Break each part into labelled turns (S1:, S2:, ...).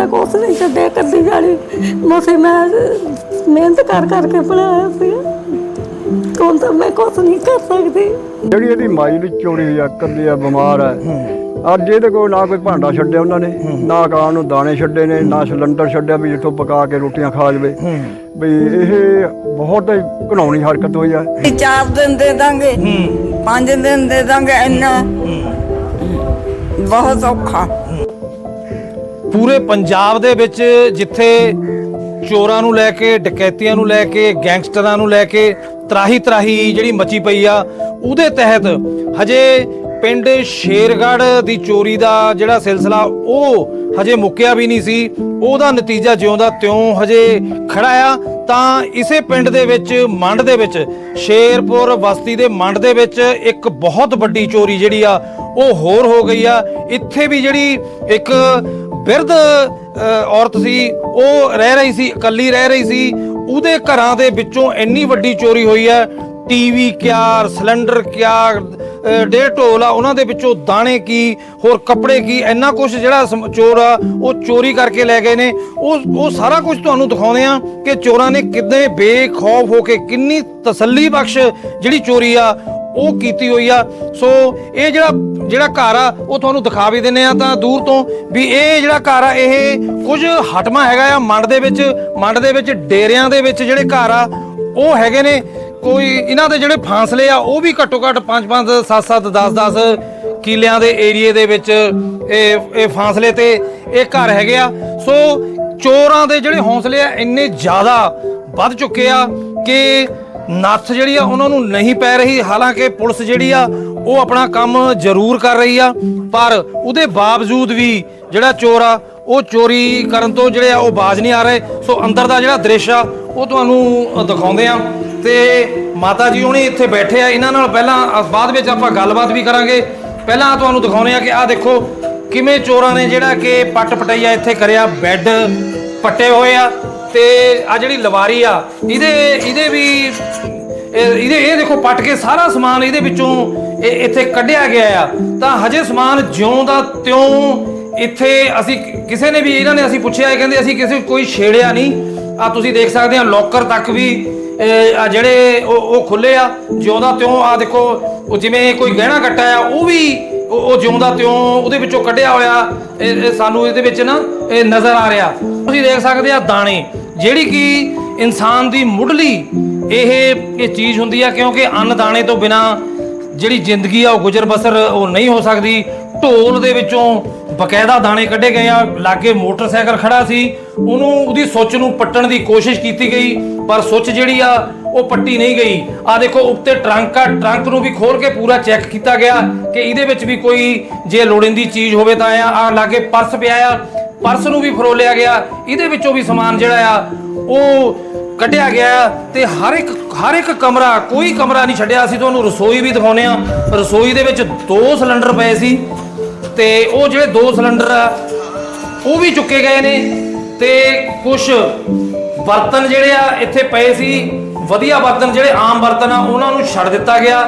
S1: ਮੇਰਾ ਕੁਛ ਨਹੀਂ ਛੱਡਿਆ ਕੱਢੀ ਜਾਣੀ ਮਸੇ ਮੈਂ ਮਿਹਨਤ ਕਰ ਕਰਕੇ ਬਣਾਇਆ ਸੀ ਕੋਣ ਤਾਂ ਮੈਂ ਕੁਛ ਨਹੀਂ ਕਰ ਸਕਦੀ।
S2: ਜਿਹੜੀ ਇਹਦੀ ਮਾਈ ਦੀ ਚੋਰੀ ਹੋਈ ਆ ਕੱਲੀ ਆ ਬਿਮਾਰ ਆ ਅੱਜ ਇਹਦੇ ਕੋਲ ਨਾ ਕੋਈ ਭਾਂਡਾ ਛੱਡਿਆ ਉਹਨਾਂ ਨੇ ਨਾ ਕਾਂ ਨੂੰ ਦਾਣੇ ਛੱਡੇ ਨੇ ਨਾ ਸਿਲੰਡਰ ਛੱਡਿਆ ਵੀ ਜਿੱਥੋਂ ਪਕਾ ਕੇ ਰੋਟੀਆਂ ਖਾ ਜਵੇ। ਵੀ ਇਹ ਬਹੁਤ ਹੀ ਘਿਨਾਉਣੀ ਹਰਕਤ ਹੋਈ ਆ।
S3: ਚਾਰ ਦਿਨ ਦੇ ਦਾਂਗੇ ਪੰਜ ਦਿਨ ਦੇ ਦਾਂਗੇ ਇੰਨਾ ਬਹੁਤ ਔਖਾ।
S4: ਪੂਰੇ ਪੰਜਾਬ ਦੇ ਵਿੱਚ ਜਿੱਥੇ ਚੋਰਾਂ ਨੂੰ ਲੈ ਕੇ, ਡਕੈਤੀਆਂ ਨੂੰ ਲੈ ਕੇ, ਗੈਂਗਸਟਰਾਂ ਨੂੰ ਲੈ ਕੇ ਤਰਾਹੀ ਤਰਾਹੀ ਜਿਹੜੀ ਮਚੀ ਪਈ ਆ, ਉਹਦੇ ਤਹਿਤ ਹਜੇ ਪਿੰਡ ਸ਼ੇਰਗੜ੍ਹ ਦੀ ਚੋਰੀ ਦਾ ਜਿਹੜਾ ਸਿਲਸਿਲਾ, ਉਹ ਹਜੇ ਮੁੱਕਿਆ ਵੀ ਨਹੀਂ ਸੀ। ਉਹਦਾ ਨਤੀਜਾ ਜਿਉਂਦਾ ਤਿਉਂ ਹਜੇ ਖੜਾ ਆ। ਤਾਂ ਇਸੇ ਪਿੰਡ ਦੇ ਵਿੱਚ, ਮੰਡ ਦੇ ਵਿੱਚ, ਸ਼ੇਰਪੁਰ ਬਸਤੀ ਦੇ ਮੰਡ ਦੇ ਵਿੱਚ ਇੱਕ ਬਹੁਤ ਵੱਡੀ ਚੋਰੀ ਜਿਹੜੀ ਆ, ਉਹ ਹੋਰ ਹੋ ਗਈ ਆ। ਇੱਥੇ ਵੀ ਜਿਹੜੀ ਇੱਕ ਬਿਰਧ ਅ, ਔਰਤ ਸੀ ਉਹ ਰਹਿ ਰਹੀ ਸੀ ਇਕੱਲੀ ਰਹਿ ਰਹੀ ਸੀ ਉਹਦੇ ਘਰਾਂ ਦੇ ਵਿੱਚੋਂ ਇੰਨੀ ਵੱਡੀ ਚੋਰੀ ਹੋਈ ਹੈ ਟੀਵੀ ਕਿਆ ਸਿਲੰਡਰ ਕਿਆ ਡੇ ਢੋਲ ਆ, ਉਹਨਾਂ ਦੇ ਵਿੱਚੋਂ ਦਾਣੇ ਕੀ, ਹੋਰ ਕੱਪੜੇ ਕੀ, ਇੰਨਾ ਕੁਝ ਜਿਹੜਾ ਸਮ- ਚੋਰ ਆ, ਉਹ ਚੋਰੀ ਕਰਕੇ ਲੈ ਗਏ ਨੇ। ਉਹ ਉਹ ਸਾਰਾ ਕੁਝ ਤੁਹਾਨੂੰ ਦਿਖਾਉਂਦੇ ਆ ਕਿ ਚੋਰਾਂ ਨੇ ਕਿੰਨੇ ਬੇਖੌਫ ਹੋ ਕੇ, ਕਿੰਨੀ ਤਸੱਲੀ ਬਖਸ਼ ਜਿਹੜੀ ਚੋਰੀ ਆ, ਉਹ ਕੀਤੀ ਹੋਈ ਆ। ਸੋ, ਇਹ ਜਿਹੜਾ ਜਿਹੜਾ ਘਰ ਆ, ਉਹ ਤੁਹਾਨੂੰ ਦਿਖਾ ਵੀ ਦਿੰਨੇ ਆ ਤਾਂ ਦੂਰ ਤੋਂ ਵੀ ਇਹ ਜਿਹੜਾ ਘਰ ਆ, ਇਹ ਕੁਝ ਹਟਮਾ ਹੈਗਾ ਆ, ਮੰਡ ਦੇ ਵਿੱਚ, ਮੰਡ ਦੇ ਵਿੱਚ, ਡੇਰਿਆਂ ਦੇ ਵਿੱਚ ਜਿਹੜੇ ਘਰ ਆ, ਉਹ ਹੈਗੇ ਨੇ। ਕੋਈ ਇਹਨਾਂ ਦੇ ਜਿਹੜੇ ਫਾਸਲੇ ਆ, ਉਹ ਵੀ ਘੱਟੋ ਘੱਟ 5 5 7 7 10 10 ਕਿਲਿਆਂ ਦੇ ਏਰੀਏ ਦੇ ਵਿੱਚ ਇਹ ਇਹ ਫਾਸਲੇ ਤੇ ਇਹ ਘਰ ਹੈਗੇ ਆ। ਸੋ ਚੋਰਾਂ ਦੇ ਜਿਹੜੇ ਹੌਸਲੇ ਆ, ਇੰਨੇ ਜ਼ਿਆਦਾ ਵੱਧ ਚੁੱਕੇ ਆ ਕਿ ਨੱਥ ਜਿਹੜੀ ਆ, ਉਹਨਾਂ ਨੂੰ ਨਹੀਂ ਪੈ ਰਹੀ। ਹਾਲਾਂਕਿ ਪੁਲਿਸ ਜਿਹੜੀ ਆ, ਉਹ ਆਪਣਾ ਕੰਮ ਜ਼ਰੂਰ ਕਰ ਰਹੀ ਆ, ਪਰ ਉਹਦੇ ਬਾਵਜੂਦ ਵੀ ਜਿਹੜਾ ਚੋਰ ਆ, ਉਹ ਚੋਰੀ ਕਰਨ ਤੋਂ ਜਿਹੜੇ ਆ, ਉਹ ਬਾਜ਼ ਨਹੀਂ ਆ ਰਹੇ। ਸੋ ਅੰਦਰ ਦਾ ਜਿਹੜਾ ਦ੍ਰਿਸ਼ ਆ ਉਹ ਤੁਹਾਨੂੰ ਦਿਖਾਉਂਦੇ ਆ ਤੇ ਮਾਤਾ ਜੀ ਹੁਣੀ ਇੱਥੇ ਬੈਠੇ ਆ। ਇਹਨਾਂ ਨਾਲ ਪਹਿਲਾਂ ਬਾਅਦ ਵਿੱਚ ਆਪਾਂ ਗੱਲਬਾਤ ਵੀ ਕਰਾਂਗੇ। ਪਹਿਲਾਂ ਤੁਹਾਨੂੰ ਦਿਖਾਉਂਦੇ ਆ ਕਿ ਆਹ ਦੇਖੋ ਕਿਵੇਂ ਚੋਰਾਂ ਨੇ ਜਿਹੜਾ ਕਿ ਪੱਟ ਪਟਈਆ ਇੱਥੇ ਕਰਿਆ, ਬੈੱਡ ਪੱਟੇ ਹੋਏ ਆ ਤੇ ਆ ਜਿਹੜੀ ਲਵਾਰੀ ਆ, ਇਹਦੇ ਇਹਦੇ ਵੀ ਇਹਦੇ, ਇਹ ਦੇਖੋ ਪੱਟ ਕੇ ਸਾਰਾ ਸਮਾਨ ਇਹਦੇ ਵਿੱਚੋਂ ਇਹ ਇੱਥੇ ਕੱਢਿਆ ਗਿਆ ਆ। ਤਾਂ ਹਜੇ ਸਮਾਨ ਜਿਉਂ ਦਾ ਤਿਉਂ ਇੱਥੇ ਅਸੀਂ ਕਿਸੇ ਨੇ ਵੀ ਇਹਨਾਂ ਨੇ ਅਸੀਂ ਪੁੱਛਿਆ ਕਹਿੰਦੇ ਅਸੀਂ ਕਿਸੇ, ਕੋਈ ਛੇੜਿਆ ਨਹੀਂ। ਆ ਤੁਸੀਂ ਦੇਖ ਸਕਦੇ ਆ ਲੋਕਰ ਤੱਕ ਵੀ ਆ ਜਿਹੜੇ ਉਹ ਉਹ ਖੁੱਲੇ ਆ, ਜਿਉਂਦਾ ਤਿਉਂ, ਆ ਦੇਖੋ, ਉਹ ਜਿਵੇਂ ਕੋਈ ਗਹਿਣਾ ਕੱਟਾ ਆ, ਉਹ ਵੀ ਉਹ ਜਿਉਂਦਾ ਤਿਉਂ, ਉਹਦੇ ਵਿੱਚੋਂ ਕੱਢਿਆ ਹੋਇਆ ਸਾਨੂੰ ਇਹਦੇ ਵਿੱਚ ਨਾ, ਇਹ ਨਜ਼ਰ ਆ ਰਿਹਾ। ਤੁਸੀਂ ਦੇਖ ਸਕਦੇ ਆ ਦਾਣੇ, ਜਿਹੜੀ ਕਿ ਇਨਸਾਨ ਦੀ ਮੁੱਢਲੀ ਇਹ ਇਹ ਚੀਜ਼ ਹੁੰਦੀ ਆ, ਕਿਉਂਕਿ ਅੰਨ ਦਾਣੇ ਤੋਂ ਬਿਨਾ ਜਿਹੜੀ ਜ਼ਿੰਦਗੀ ਆ, ਉਹ ਗੁਜ਼ਰ ਬਸਰ ਉਹ ਨਹੀਂ ਹੋ ਸਕਦੀ। ਢੋਲ ਦੇ ਵਿੱਚੋਂ ਬਕਾਇਦਾ ਦਾਣੇ ਕੱਢੇ ਗਏ ਆ, ਲਾਗੇ ਮੋਟਰਸਾਈਕਲ ਖੜਾ ਸੀ। ਉਹਨੂੰ, ਉਹਦੀ ਸੁੱਚ ਨੂੰ ਪੱਟਣ ਦੀ ਕੋਸ਼ਿਸ਼ ਕੀਤੀ ਗਈ, ਪਰ ਸੁੱਚ ਜਿਹੜੀ ਆ, ਉਹ ਪੱਟੀ ਨਹੀਂ ਗਈ। ਆ ਦੇਖੋ, ਉੱਤੇ ਟਰੰਕ ਆ, ਟਰੰਕ ਨੂੰ ਵੀ ਖੋਲ ਕੇ ਪੂਰਾ ਚੈੱਕ ਕੀਤਾ ਗਿਆ ਕਿ ਇਹਦੇ ਵਿੱਚ ਵੀ ਕੋਈ ਜੇ ਲੋੜੀਂਦੀ ਚੀਜ਼ ਹੋਵੇ ਤਾਂ ਆ ਲਾਗੇ ਪਰਸ ਪਿਆ ਆ। ਪਰਸ ਨੂੰ ਵੀ ਫਰੋਲਿਆ ਗਿਆ। ਇਹਦੇ ਵਿੱਚੋਂ ਵੀ ਸਮਾਨ ਜਿਹੜਾ ਆ, ਉਹ ਕੱਢਿਆ ਗਿਆ ਤੇ ਹਰ ਇੱਕ ਹਰ ਇੱਕ ਕਮਰਾ, ਕੋਈ ਕਮਰਾ ਨਹੀਂ ਛੱਡਿਆ। ਅਸੀਂ ਤੁਹਾਨੂੰ ਰਸੋਈ ਵੀ ਦਿਖਾਉਨੇ ਆ ਰਸੋਈ ਦੇ ਵਿੱਚ ਦੋ ਸਿਲੰਡਰ ਪਏ ਸੀ। ਤੇ ਉਹ ਜਿਹੜੇ ਦੋ ਸਿਲੰਡਰ ਆ, ਉਹ ਵੀ ਚੁੱਕੇ ਗਏ ਨੇ ਤੇ ਕੁਝ ਬਰਤਨ ਜਿਹੜੇ ਆ, ਇੱਥੇ ਪਏ ਸੀ। ਵਧੀਆ ਬਰਤਨ ਜਿਹੜੇ ਆਮ ਬਰਤਨ ਆ, ਉਹਨਾਂ ਨੂੰ ਛੱਡ ਦਿੱਤਾ ਗਿਆ।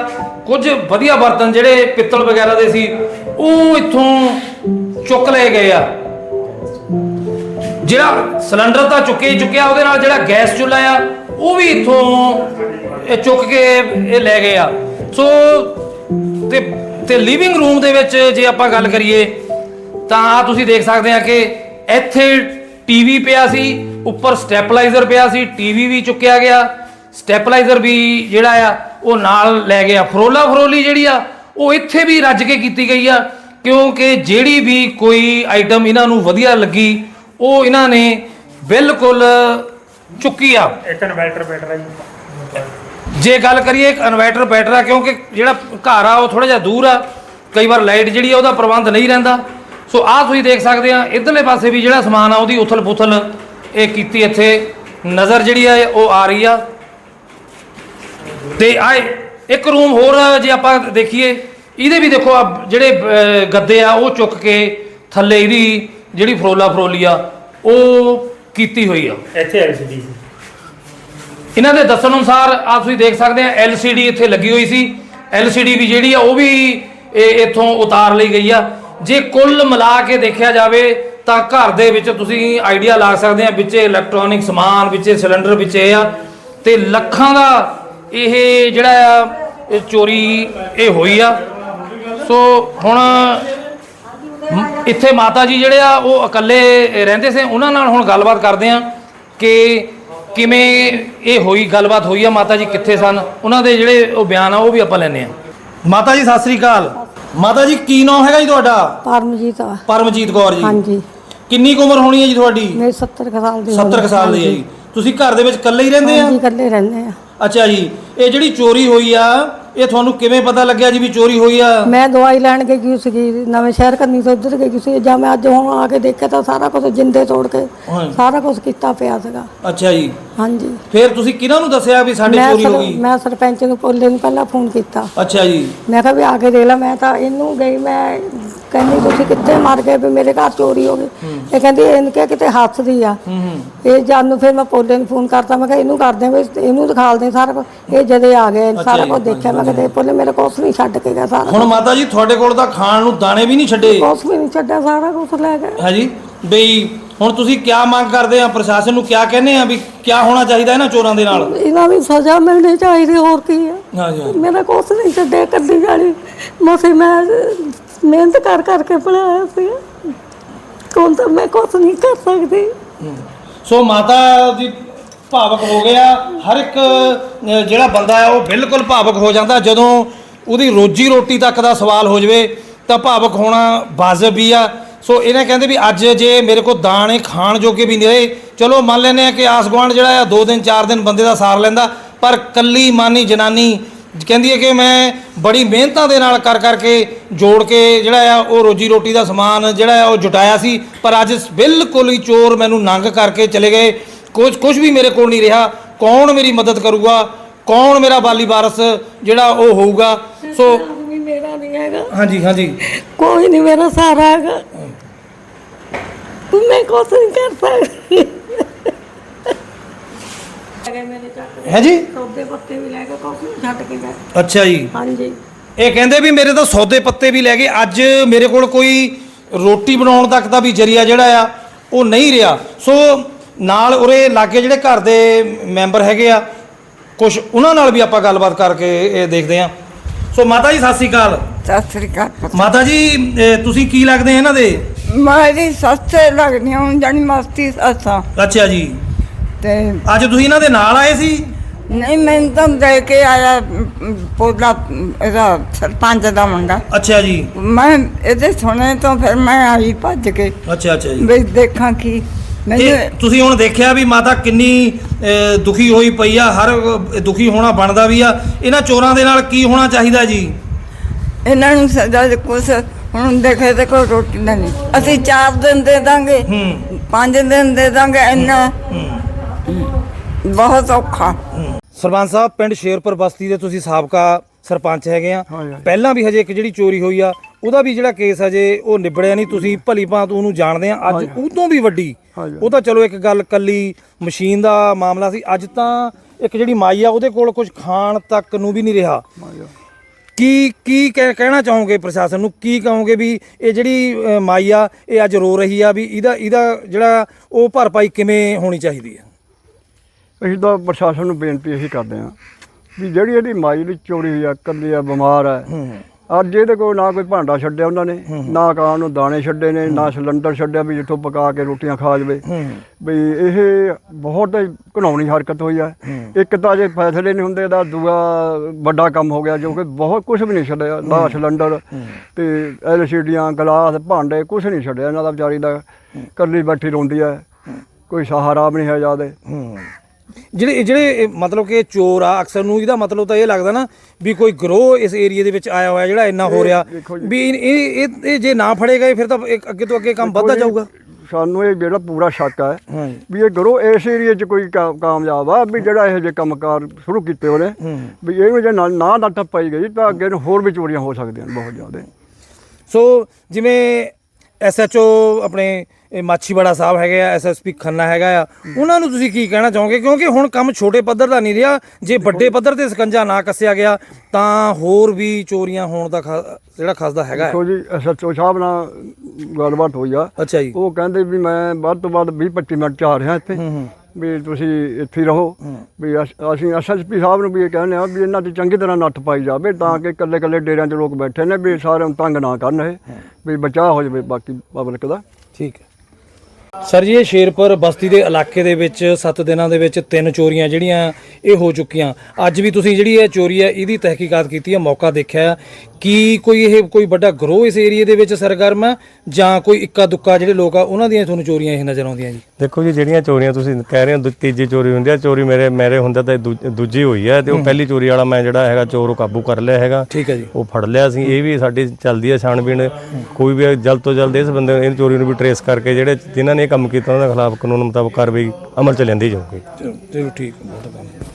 S4: ਕੁਝ ਵਧੀਆ ਬਰਤਨ ਜਿਹੜੇ ਪਿੱਤਲ ਵਗੈਰਾ ਦੇ ਸੀ, ਉਹ ਇੱਥੋਂ ਚੁੱਕ ਲਏ ਗਏ ਆ। ਜਿਹੜਾ ਸਿਲੰਡਰ ਤਾਂ ਚੁੱਕੇ ਹੀ ਚੁੱਕਿਆ, ਉਹਦੇ ਨਾਲ ਜਿਹੜਾ ਗੈਸ ਚੁੱਲ੍ਹਾ ਆ, ਉਹ ਵੀ ਇੱਥੋਂ ਇਹ ਚੁੱਕ ਕੇ ਇਹ ਲੈ ਗਏ ਆ। ਸੋ, ਤੇ ਤੇ ਲਿਵਿੰਗ ਰੂਮ ਦੇ ਵਿੱਚ ਜੇ ਆਪਾਂ ਗੱਲ ਕਰੀਏ, ਤਾਂ ਆ ਤੁਸੀਂ ਦੇਖ ਸਕਦੇ ਆ ਕਿ ਇੱਥੇ ਟੀਵੀ ਪਿਆ ਸੀ, ਉੱਪਰ ਸਟੈਪਲਾਈਜ਼ਰ ਪਿਆ ਸੀ ਟੀਵੀ ਵੀ ਚੁੱਕਿਆ ਗਿਆ ਸਟੈਪਲਾਈਜ਼ਰ ਵੀ ਜਿਹੜਾ ਆ, ਉਹ ਨਾਲ ਲੈ ਗਿਆ। ਫਰੋਲਾ ਫਰੋਲੀ ਜਿਹੜੀ ਆ, ਉਹ ਇੱਥੇ ਵੀ ਰੱਜ ਕੇ ਕੀਤੀ ਗਈ ਆ, ਕਿਉਂਕਿ ਜਿਹੜੀ ਵੀ ਕੋਈ ਆਈਟਮ ਇਹਨਾਂ ਨੂੰ ਵਧੀਆ ਲੱਗੀ, ਉਹ ਇਹਨਾਂ ਨੇ ਬਿਲਕੁਲ ਚੁੱਕੀ ਆ।
S5: ਇੱਕ ਇਨਵਰਟਰ ਬੈਟਰ ਜੇ
S4: ਗੱਲ ਕਰੀਏ ਇੱਕ ਇਨਵਰਟਰ ਬੈਟਰ ਆ, ਕਿਉਂਕਿ ਜਿਹੜਾ ਘਰ ਆ, ਉਹ ਥੋੜਾ ਜਿਹਾ ਦੂਰ ਆ। ਕਈ ਵਾਰ ਲਾਈਟ ਜਿਹੜੀ ਆ, ਉਹਦਾ ਪ੍ਰਬੰਧ ਨਹੀਂ ਰਹਿੰਦਾ। ਸੋ ਆਹ ਤੁਸੀਂ ਦੇਖ ਸਕਦੇ ਆ, ਇਧਰਲੇ ਪਾਸੇ ਵੀ ਜਿਹੜਾ ਸਮਾਨ ਆ, ਉਹਦੀ ਉਥਲ ਪੁਥਲ ਇਹ ਕੀਤੀ ਇੱਥੇ। ਨਜ਼ਰ ਜਿਹੜੀ ਆ, ਉਹ ਆ ਰਹੀ ਆ। ਤੇ ਆਏ ਇੱਕ ਰੂਮ ਹੋਰ ਜੇ ਆਪਾਂ ਦੇਖੀਏ, ਇਹਦੇ ਵੀ ਦੇਖੋ ਆ ਜਿਹੜੇ ਗੱਦੇ ਆ, ਉਹ ਚੁੱਕ ਕੇ ਥੱਲੇ ਇਹਦੀ ਜਿਹੜੀ ਫਰੋਲਾ ਫਰੋਲੀ ਆ, ਉਹ ਕੀਤੀ ਹੋਈ ਆ।
S5: ਇੱਥੇ ਐਲਸੀਡੀ ਸੀ
S4: ਇਹਨਾਂ ਦੇ ਦੱਸਣ ਅਨੁਸਾਰ ਆ ਤੁਸੀਂ ਦੇਖ ਸਕਦੇ ਆ LCD ਇੱਥੇ ਲੱਗੀ ਹੋਈ ਸੀ। LCD ਵੀ ਜਿਹੜੀ ਆ, ਉਹ ਵੀ ਇਹ ਇੱਥੋਂ ਉਤਾਰ ਲਈ ਗਈ ਆ। ਜੇ ਕੁੱਲ ਮਿਲਾ ਕੇ ਦੇਖਿਆ ਜਾਵੇ ਤਾਂ ਘਰ ਦੇ ਵਿੱਚ ਤੁਸੀਂ ਆਈਡੀਆ ਲਾ ਸਕਦੇ ਆ, ਵਿੱਚ ਇਲੈਕਟ੍ਰੋਨਿਕ ਸਮਾਨ, ਵਿੱਚ ਸਿਲੰਡਰ ਵਿੱਚ ਆ। ਤੇ ਲੱਖਾਂ ਦਾ ਇਹ ਜਿਹੜਾ ਆ, ਇਹ ਚੋਰੀ ਇਹ ਹੋਈ ਆ। ਸੋ ਹੁਣ ਇੱਥੇ ਮਾਤਾ ਜੀ ਜਿਹੜੇ ਆ, ਉਹ ਇਕੱਲੇ ਰਹਿੰਦੇ ਸੀ। ਉਹਨਾਂ ਨਾਲ ਹੁਣ ਗੱਲਬਾਤ ਕਰਦੇ ਆ ਕਿ ਕਿਵੇਂ ਇਹ ਹੋਈ ਗੱਲਬਾਤ ਹੋਈ ਆ? ਮਾਤਾ ਜੀ ਕਿੱਥੇ ਸਨ? ਉਹਨਾਂ ਦੇ ਜਿਹੜੇ ਉਹ ਬਿਆਨ ਆ ਉਹ ਵੀ ਆਪਾਂ ਲੈਣੇ ਆ। ਮਾਤਾ ਜੀ ਸਤਿ ਸ੍ਰੀ ਅਕਾਲ। ਮਾਤਾ ਜੀ ਕੀ ਨਾਮ ਹੈਗਾ ਜੀ ਤੁਹਾਡਾ?
S1: ਪਰਮਜੀਤ ਆ।
S4: ਪਰਮਜੀਤ ਕੌਰ ਜੀ।
S1: ਹਾਂਜੀ।
S4: ਕਿੰਨੀ ਕੁ ਉਮਰ ਹੋਣੀ ਹੈ ਜੀ ਤੁਹਾਡੀ?
S1: ਮੇਰੇ 70 ਕੁ ਸਾਲ ਦੀ
S4: 70 ਕੁ ਸਾਲ ਦੀ ਹੈ ਜੀ। ਤੁਸੀਂ ਘਰ ਦੇ ਵਿੱਚ ਇਕੱਲੇ ਹੀ ਰਹਿੰਦੇ ਆ?
S1: ਹਾਂਜੀ ਇਕੱਲੇ ਰਹਿੰਦੇ ਆ।
S4: ਅੱਛਾ ਜੀ। ਇਹ ਜਿਹੜੀ ਚੋਰੀ ਹੋਈ ਆ ਇਹ ਤੁਹਾਨੂੰ ਕਿਵੇਂ ਪਤਾ ਲੱਗਿਆ ਜੀ ਵੀ ਚੋਰੀ ਹੋਈ ਆ?
S1: ਮੈਂ ਦਵਾਈ ਲੈਣ ਗਈ ਸੀਗੀ ਨਵੇਂ ਸ਼ਹਿਰ ਕੰਨੀ ਤੋਂ ਉੱਧਰ ਗਈ ਸੀ ਜਾਂ ਮੈਂ ਅੱਜ ਹੁਣ ਆ ਕੇ ਦੇਖਿਆ ਤਾਂ ਸਾਰਾ ਕੁਝ ਜਿੰਦੇ ਤੋੜ ਕੇ
S4: ਹਾਂ।
S1: ਸਾਰਾ ਕੁਝ ਕੀਤਾ ਪਿਆ ਸੀਗਾ।
S4: ਅੱਛਾ ਜੀ।
S1: ਹਾਂਜੀ।
S4: ਫਿਰ ਤੁਸੀਂ ਕਿਹਨਾਂ ਨੂੰ ਦੱਸਿਆ ਵੀ ਸਾਡੇ
S1: ਮੈਂ
S4: ਚੋਰੀ ਹੋ ਗਈ?
S1: ਮੈਂ ਸਰਪੰਚ ਨੂੰ ਪੋਲੇ ਨੂੰ ਪਹਿਲਾਂ ਫੋਨ ਕੀਤਾ।
S4: ਅੱਛਾ ਜੀ।
S1: ਮੈਂ ਕਿਹਾ ਵੀ ਆ ਕੇ ਦੇਖ ਲੈ ਮੈਂ ਤਾਂ ਇਹਨੂੰ ਗਈ ਮੈਂ ਕਹਿੰਦੀ ਤੁਸੀਂ ਕਿੱਥੇ ਮਰ ਗਏ ਵੀ ਮੇਰੇ ਘਰ ਚੋਰੀ ਹੋ ਗਈ। ਇਹ ਕਹਿੰਦੀ ਇਹਨ ਕਿਹਾ ਕਿਤੇ ਹੱਸਦੀ ਆ।
S4: ਹੂੰ ਹੂੰ।
S1: ਇਹ ਜਦ ਨੂੰ ਫਿਰ ਮੈਂ ਪੋਲੇ ਨੂੰ ਫੋਨ ਕਰਤਾ ਮੈਂ ਕਿਹਾ ਇਹਨੂੰ ਕਰਦੇ ਵੀ ਇਹਨੂੰ ਦਿਖਾਲਦੇ ਸਾਰਾ ਕੁਝ ਇਹ ਜਦੇ ਆ ਗਏ ਸਾਰਾ ਕੁਝ ਦੇਖਿਆ ਮੈਂ ਕਿਹਾ ਪੋਲੇ ਮੇਰੇ ਕੁਛ ਨਹੀਂ ਛੱਡ ਕੇ ਗਿਆ ਸਾਰਾ
S4: ਹੁਣ ਮਾਤਾ ਜੀ ਤੁਹਾਡੇ ਕੋਲ ਤਾਂ ਖਾਣ ਨੂੰ ਦਾਣੇ ਵੀ ਨਹੀਂ ਛੱਡੇ।
S1: ਕੁਛ ਵੀ ਨਹੀਂ ਛੱਡਿਆ ਸਾਰਾ ਕੁਝ ਲੈ ਗਏ
S4: ਹੈ ਜੀ? ਬਈ ਹੁਣ ਤੁਸੀਂ ਕੀ ਮੰਗ ਕਰਦੇ ਆ? ਪ੍ਰਸ਼ਾਸਨ ਨੂੰ ਕੀ ਕਹਿੰਦੇ ਆ ਵੀ ਕੀ ਹੋਣਾ ਚਾਹੀਦਾ ਇਹਨਾਂ ਚੋਰਾਂ ਦੇ ਨਾਲ?
S1: ਇਹਨਾਂ ਨੂੰ ਸਜ਼ਾ ਮਿਲਣੀ ਚਾਹੀਦੀ ਹੋਰ ਕੀ ਹੈ
S4: ਹਾਂਜੀ ਹਾਂਜੀ।
S1: ਮੇਰਾ ਕੁਛ ਨਹੀਂ ਛੱਡਿਆ ਕੱਢੀ ਜਾਣੀ ਮਸੇ ਮੈਂ ਮਿਹਨਤ ਕਰ ਕਰਕੇ ਬਣਾਇਆ ਸੀ। ਕੋਣ ਤਾਂ ਮੈਂ ਕੁਛ ਨਹੀਂ ਕਰ ਸਕਦੀ।
S4: ਸੋ ਮਾਤਾ ਜੀ ਭਾਵਕ ਹੋ ਗਿਆ। ਹਰ ਇੱਕ ਅ, ਜਿਹੜਾ ਬੰਦਾ ਹੈ ਉਹ ਬਿਲਕੁਲ ਭਾਵਕ ਹੋ ਜਾਂਦਾ। ਜਦੋਂ ਉਹਦੀ ਰੋਜੀ ਰੋਟੀ ਤੱਕ ਦਾ ਸਵਾਲ ਹੋ ਜਾਵੇ ਤਾਂ ਭਾਵਕ ਹੋਣਾ ਵਾਜਬ ਵੀ ਆ। ਸੋ ਇਹਨੇ ਕਹਿੰਦੇ ਵੀ ਅੱਜ ਜੇ ਮੇਰੇ ਕੋਲ ਦਾਣੇ ਖਾਣ ਜੋਗੇ ਵੀ ਨਹੀਂ ਰਹੇ ਚਲੋ ਮੰਨ ਲੈਨੇ ਆ ਕਿ ਆਸ ਗੁਆਂਢ ਜਿਹੜਾ ਆ ਦੋ ਦਿਨ ਚਾਰ ਦਿਨ ਬੰਦੇ ਦਾ ਸਾਰ ਲੈਂਦਾ ਪਰ ਕੱਲੀ ਮਾਨੀ ਜਨਾਨੀ ਕਹਿੰਦੀ ਹੈ ਕਿ ਮੈਂ ਬੜੀ ਮਿਹਨਤਾਂ ਦੇ ਨਾਲ ਕਰ ਕਰਕੇ ਜੋੜ ਕੇ ਜਿਹੜਾ ਆ ਉਹ ਰੋਜੀ ਰੋਟੀ ਦਾ ਸਮਾਨ ਜਿਹੜਾ ਆ ਉਹ ਜੁਟਾਇਆ ਸੀ ਪਰ ਅੱਜ ਬਿਲਕੁਲ ਹੀ ਚੋਰ ਮੈਨੂੰ ਨੰਗ ਕਰਕੇ ਚਲੇ ਗਏ। ਕੁਝ ਕੁਝ ਵੀ ਮੇਰੇ ਕੋਲ ਨਹੀਂ ਰਿਹਾ। ਕੌਣ ਮੇਰੀ ਮਦਦ ਕਰੂਗਾ? ਕੌਣ ਮੇਰਾ ਬਾਲੀ ਵਾਰਸ ਜਿਹੜਾ ਉਹ ਹੋਊਗਾ? ਸੋ
S1: ਵੀ ਮੇਰਾ ਨਹੀਂ ਹੈਗਾ।
S4: ਹਾਂਜੀ ਹਾਂਜੀ।
S1: ਕੋਈ ਨਹੀਂ ਮੇਰਾ ਸਹਾਰਾ ਹੈਗਾ। ਮੈਂ ਕੁਛ ਨਹੀਂ ਕਰ ਸਕਦੀ।
S4: ਹੈ ਜੀ?
S1: ਸੌਦੇ ਪੱਤੇ ਵੀ ਲੈ ਕੇ ਨਹੀਂ ਛੱਡ ਕੇ ਗਏ।
S4: ਅੱਛਾ ਜੀ।
S1: ਹਾਂਜੀ।
S4: ਇਹ ਕਹਿੰਦੇ ਵੀ ਮੇਰੇ ਤਾਂ ਸੌਦੇ ਪੱਤੇ ਵੀ ਲੈ ਗਏ। ਅੱਜ ਮੇਰੇ ਕੋਲ ਕੋਈ ਰੋਟੀ ਬਣਾਉਣ ਤੱਕ ਦਾ ਵੀ ਜਰੀਆ ਜਿਹੜਾ ਆ ਉਹ ਨਹੀਂ ਰਿਹਾ। ਸੋ ਨਾਲ ਉਰੇ ਲਾਗੇ ਜਿਹੜੇ ਘਰ ਦੇ ਮੈਂਬਰ ਹੈਗੇ ਆ ਕੁਝ ਉਹਨਾਂ ਨਾਲ ਵੀ ਆਪਾਂ ਗੱਲਬਾਤ ਕਰਕੇ ਇਹ ਦੇਖਦੇ ਆ। ਸੋ ਮਾਤਾ ਜੀ ਸਤਿ ਸ੍ਰੀ ਅਕਾਲ।
S3: ਸਤਿ ਸ੍ਰੀ ਅਕਾਲ।
S4: ਮਾਤਾ ਜੀ ਇਹ ਤੁਸੀਂ ਕੀ ਲੱਗਦੇ ਇਹਨਾਂ ਦੇ?
S3: ਮੇਰੀ ਸੱਸੇ ਲੱਗਦੀ ਹੁਣ ਜਾਨੀ ਮਸਤੀ ਸੱਸਾਂ
S4: ਅੱਛਾ ਜੀ।
S3: ਤੇ
S4: ਅੱਜ ਤੁਸੀਂ ਇਹਨਾਂ ਦੇ ਨਾਲ ਆਏ ਸੀ?
S3: ਨਹੀਂ ਮੈਨੂੰ ਤਾਂ ਦੇ ਕੇ ਆਇਆ ਪੋਲਾ ਇਹਦਾ ਸਰਪੰਚ ਦਾ ਮੁੰਡਾ।
S4: ਅੱਛਾ ਜੀ।
S3: ਮੈਂ ਇਹਦੇ ਸੁਣੇ ਤੋਂ ਫਿਰ ਮੈਂ ਆਈ ਭੱਜ ਕੇ।
S4: ਅੱਛਾ ਅੱਛਾ ਜੀ।
S3: ਵੀ ਦੇਖਾਂ ਕੀ। ਮੈਨੂੰ
S4: ਤੁਸੀਂ ਹੁਣ ਦੇਖਿਆ ਵੀ ਮਾਤਾ ਕਿੰਨੀ ਅਹ, ਦੁਖੀ ਹੋਈ ਪਈ ਆ ਹਰ ਅਹ, ਦੁਖੀ ਹੋਣਾ ਬਣਦਾ ਵੀ ਆ। ਇਹਨਾਂ ਚੋਰਾਂ ਦੇ ਨਾਲ ਕੀ ਹੋਣਾ ਚਾਹੀਦਾ ਜੀ?
S3: ਇਹਨਾਂ ਨੂੰ ਸਜ਼ਾ ਦੇ ਕੁਛ ਹੁਣ ਦੇਖੇ ਤੇ ਕੋਈ ਰੋਟੀ ਦਾ ਨਹੀਂ। ਅਸੀਂ 4 ਦਿਨ ਦੇ ਦਾਂਗੇ
S4: ਹੂੰ।
S3: 5 ਦਿਨ ਦੇ ਦਾਂਗੇ ਇੰਨਾ ਬਹੁਤ ਔਖਾ।
S4: ਸਰਪੰਚ ਸਾਹਿਬ ਪਿੰਡ ਸ਼ੇਰਪੁਰ ਬਸਤੀ ਦੇ ਤੁਸੀਂ ਸਾਬਕਾ ਸਰਪੰਚ ਹੈਗੇ ਆ। ਪਹਿਲਾਂ ਵੀ ਹਜੇ ਇੱਕ ਜਿਹੜੀ ਚੋਰੀ ਹੋਈ ਆ ਉਹਦਾ ਵੀ ਜਿਹੜਾ ਕੇਸ ਹਜੇ ਉਹ ਨਿਬੜਿਆ ਨਹੀਂ ਤੁਸੀਂ ਭਲੀ ਭਾਂਤ ਉਹਨੂੰ ਜਾਣਦੇ ਆ। ਅੱਜ ਉਹ ਤੋਂ ਵੀ ਵੱਡੀ। ਉਹ ਤਾਂ ਚਲੋ ਇੱਕ ਗੱਲ ਕੱਲੀ ਮਸ਼ੀਨ ਦਾ ਮਾਮਲਾ ਸੀ। ਅੱਜ ਤਾਂ ਇੱਕ ਜਿਹੜੀ ਮਾਈ ਆ ਉਹਦੇ ਕੋਲ ਕੁਝ ਖਾਣ ਤੱਕ ਨੂੰ ਵੀ ਨਹੀਂ ਰਿਹਾ। ਕੀ ਕੀ ਕਹਿ- ਕਹਿਣਾ ਚਾਹੋਗੇ ਪ੍ਰਸ਼ਾਸਨ ਨੂੰ? ਕੀ ਕਹੋਗੇ ਵੀ ਇਹ ਜਿਹੜੀ ਮਾਈ ਆ ਇਹ ਅੱਜ ਰੋ ਰਹੀ ਆ ਵੀ ਇਹਦਾ ਇਹਦਾ ਜਿਹੜਾ ਉਹ ਭਰਪਾਈ ਕਿਵੇਂ ਹੋਣੀ ਚਾਹੀਦੀ ਹੈ
S2: ਅਸੀਂ ਤਾਂ ਪ੍ਰਸ਼ਾਸਨ ਨੂੰ ਬੇਨਤੀ ਇਹੀ ਕਰਦੇ ਹਾਂ ਵੀ ਜਿਹੜੀ ਇਹਦੀ ਮਾਈ ਦੀ ਚੋਰੀ ਹੋਈ ਆ ਇਕੱਲੀ ਆ ਬਿਮਾਰ ਹੈ। ਅੱਜ ਇਹਦੇ ਕੋਲ ਨਾ ਕੋਈ ਭਾਂਡਾ ਛੱਡਿਆ ਉਹਨਾਂ ਨੇ ਨਾ ਕਾਂ ਨੂੰ ਦਾਣੇ ਛੱਡੇ ਨੇ ਨਾ ਸਿਲੰਡਰ ਛੱਡਿਆ ਵੀ ਜਿੱਥੋਂ ਪਕਾ ਕੇ ਰੋਟੀਆਂ ਖਾ ਜਵੇ। ਵੀ ਇਹ ਬਹੁਤ ਘਿਨਾਉਣੀ ਹਰਕਤ ਹੋਈ ਹੈ। ਇੱਕ ਤਾਂ ਜੇ ਫੈਸਲੇ ਨਹੀਂ ਹੁੰਦੇ ਦਾ ਦੂਆ ਵੱਡਾ ਕੰਮ ਹੋ ਗਿਆ ਜੋ ਕਿ ਬਹੁਤ ਕੁਝ ਵੀ ਨਹੀਂ ਛੱਡਿਆ ਨਾ ਸਿਲੰਡਰ ਤੇ ਐਲਸੀਡੀਆਂ ਗਲਾਸ ਭਾਂਡੇ ਕੁਝ ਨਹੀਂ ਛੱਡਿਆ ਇਹਨਾਂ ਦਾ ਵਿਚਾਰੀ ਦਾ। ਇਕੱਲੀ ਬੈਠੀ ਰੋਂਦੀ ਹੈ। ਕੋਈ ਸਹਾਰਾ ਵੀ ਨਹੀਂ ਹੈ ਜਿਆਦੇ।
S4: ਹੂੰ। ਜਿਹੜੇ ਜਿਹੜੇ ਮਤਲਬ ਕਿ ਚੋਰ ਆ ਅਕਸਰ ਨੂੰ ਇਹਦਾ ਮਤਲਬ ਤਾਂ ਇਹ ਲੱਗਦਾ ਨਾ ਵੀ ਕੋਈ ਗਰੋਹ ਇਸ ਏਰੀਆ ਦੇ ਵਿੱਚ ਆਇਆ ਹੋਇਆ ਜਿਹੜਾ ਇੰਨਾ ਹੋ ਰਿਹਾ।
S2: ਜੀ।
S4: ਵੀ ਇਹ ਇਹ ਜੇ ਨਾ ਫੜੇ ਗਏ ਫਿਰ ਤਾਂ ਅੱਗੇ ਤੋਂ ਅੱਗੇ ਕੰਮ ਵੱਧਦਾ ਜਾਊਗਾ।
S2: ਸਾਨੂੰ ਇਹ ਜਿਹੜਾ ਪੂਰਾ ਸ਼ੱਕ ਹੈ ਵੀ ਇਹ ਗਰੋ ਇਸ ਏਰੀਏ 'ਚ ਕੋਈ ਕਾਮਯਾਬ ਆ ਵੀ ਜਿਹੜਾ ਇਹੋ ਜਿਹੇ ਕੰਮਕਾਰ ਸ਼ੁਰੂ ਕੀਤੇ ਉਹਨੇ ਵੀ ਇਹਨੂੰ ਜੇ ਨਾ ਨਾ ਨੱਟ ਪਾਈ ਗਈ ਤਾਂ ਅੱਗੇ ਨੂੰ ਹੋਰ ਵੀ ਚੋਰੀਆਂ ਹੋ ਸਕਦੀਆਂ ਬਹੁਤ ਜ਼ਿਆਦਾ।
S4: ਸੋ ਜਿਵੇਂ ਐਸਐਚਓ ਆਪਣੇ ਇਹ ਮਾਛੀਵਾੜਾ ਸਾਹਿਬ ਹੈਗੇ ਆ ਐਸਐਸਪੀ ਖੰਨਾ ਹੈਗਾ ਆ। ਉਹਨਾਂ ਨੂੰ ਤੁਸੀਂ ਕੀ ਕਹਿਣਾ ਚਾਹੋਗੇ? ਕਿਉਂਕਿ ਹੁਣ ਕੰਮ ਛੋਟੇ ਪੱਧਰ ਦਾ ਨਹੀਂ ਰਿਹਾ। ਜੇ ਵੱਡੇ ਪੱਧਰ ਤੇ ਸਕੰਜਾ ਨਾ ਕੱਸਿਆ ਗਿਆ ਤਾਂ ਹੋਰ ਵੀ ਚੋਰੀਆਂ ਹੋਣ ਦਾ ਜਿਹੜਾ ਖਸਦਾ ਹੈਗਾ।
S2: ਦੇਖੋ ਜੀ ਐਸਐਚਓ ਸਾਹਿਬ ਨਾਲ ਗੱਲਬਾਤ ਹੋਈ ਆ।
S4: ਅੱਛਾ ਜੀ।
S2: ਉਹ ਕਹਿੰਦੇ ਵੀ ਮੈਂ ਵੱਧ ਤੋਂ ਵੱਧ 20 25 ਮਿੰਟ ਚ ਆ ਰਿਹਾ ਇੱਥੇ।
S4: ਹੂੰ ਹੂੰ।
S2: ਵੀ ਤੁਸੀਂ ਇੱਥੇ ਹੀ ਰਹੋ। ਵੀ ਅਸ- ਅਸੀਂ ਐਸਐਸਪੀ ਸਾਹਿਬ ਨੂੰ ਵੀ ਇਹ ਕਹਿੰਦੇ ਆ ਵੀ ਇਹਨਾਂ ਦੀ ਚੰਗੀ ਤਰ੍ਹਾਂ ਨੱਥ ਪਾਈ ਜਾਵੇ ਤਾਂ ਕਿ ਇਕੱਲੇ ਇਕੱਲੇ ਡੇਰਿਆਂ 'ਚ ਲੋਕ ਬੈਠੇ ਨੇ ਵੀ ਸਾਰਿਆਂ ਨੂੰ ਤੰਗ ਨਾ ਕਰਨ ਇਹ ਵੀ ਬਚਾਅ ਹੋ ਜਾਵੇ ਬਾਕੀ ਪਬਲਿਕ ਦਾ।
S4: ਠੀਕ ਹੈ। ਸਰ ਜੀ ਇਹ ਸ਼ੇਰਪੁਰ ਬਸਤੀ ਦੇ ਇਲਾਕੇ ਦੇ ਵਿੱਚ 7 ਦਿਨਾਂ ਦੇ ਵਿੱਚ ਤਿੰਨ ਚੋਰੀਆਂ ਜਿਹੜੀਆਂ ਇਹ ਹੋ ਚੁੱਕੀਆਂ। ਅੱਜ ਵੀ ਤੁਸੀਂ ਜਿਹੜੀ ਇਹ ਚੋਰੀ ਹੈ ਇਹਦੀ ਤਹਿਕੀਕਾਤ ਕੀਤੀ ਹੈ ਮੌਕਾ ਦੇਖਿਆ ਕੀ ਕੋਈ ਇਹ ਕੋਈ ਵੱਡਾ ਗਰੋਹ ਇਸ ਏਰੀਏ ਦੇ ਵਿੱਚ ਸਰਗਰਮ ਹੈ ਜਾਂ ਕੋਈ ਇੱਕਾ ਦੁੱਕਾ ਜਿਹੜੇ ਲੋਕ ਆ ਉਹਨਾਂ ਦੀਆਂ ਤੁਹਾਨੂੰ ਚੋਰੀਆਂ ਇਹ ਨਜ਼ਰ ਆਉਂਦੀਆਂ ਜੀ?
S6: ਦੇਖੋ ਜੀ ਜਿਹੜੀਆਂ ਚੋਰੀਆਂ ਤੁਸੀਂ ਕਹਿ ਰਹੇ ਹੋ ਦੂ- ਤੀਜੀ ਚੋਰੀ ਹੁੰਦੀ ਆ ਚੋਰੀ ਮੇਰੇ ਮੇਰੇ ਹੁੰਦਾ ਤਾਂ ਇਹ ਦੂ- ਦੂਜੀ ਹੋਈ ਹੈ ਤੇ ਉਹ ਪਹਿਲੀ ਚੋਰੀ ਵਾਲਾ ਮੈਂ ਜਿਹੜਾ ਹੈਗਾ ਚੋਰ ਉਹ ਕਾਬੂ ਕਰ ਲਿਆ ਹੈਗਾ।
S4: ਠੀਕ ਹੈ ਜੀ।
S6: ਉਹ ਫੜ ਲਿਆ ਸੀ ਇਹ ਵੀ ਸਾਡੀ ਚੱਲਦੀ ਹੈ ਛਾਣਬੀਣ। ਕੋਈ ਵੀ ਜਲਦ ਤੋਂ ਜਲਦ ਇਸ ਬੰਦੇ ਨੂੰ ਇਹ ਚੋਰੀ ਨੂੰ ਵੀ ਟਰੇਸ ਕਰਕੇ ਜਿਹੜੇ ਜਿਨ੍ਹਾਂ ਨੇ ਇਹ ਕੰਮ ਕੀਤਾ ਉਹਨਾਂ ਦੇ ਖਿਲਾਫ ਕਾਨੂੰਨ ਮੁਤਾਬਕ ਕਾਰਵਾਈ ਅਮਲ ਚ ਲੈਂਦੀ ਜਾਊਗੀ।
S4: ਚਲੋ ਚਲੋ ਠੀਕ ਹੈ ਬਹੁਤ ਧੰਨਵਾਦ।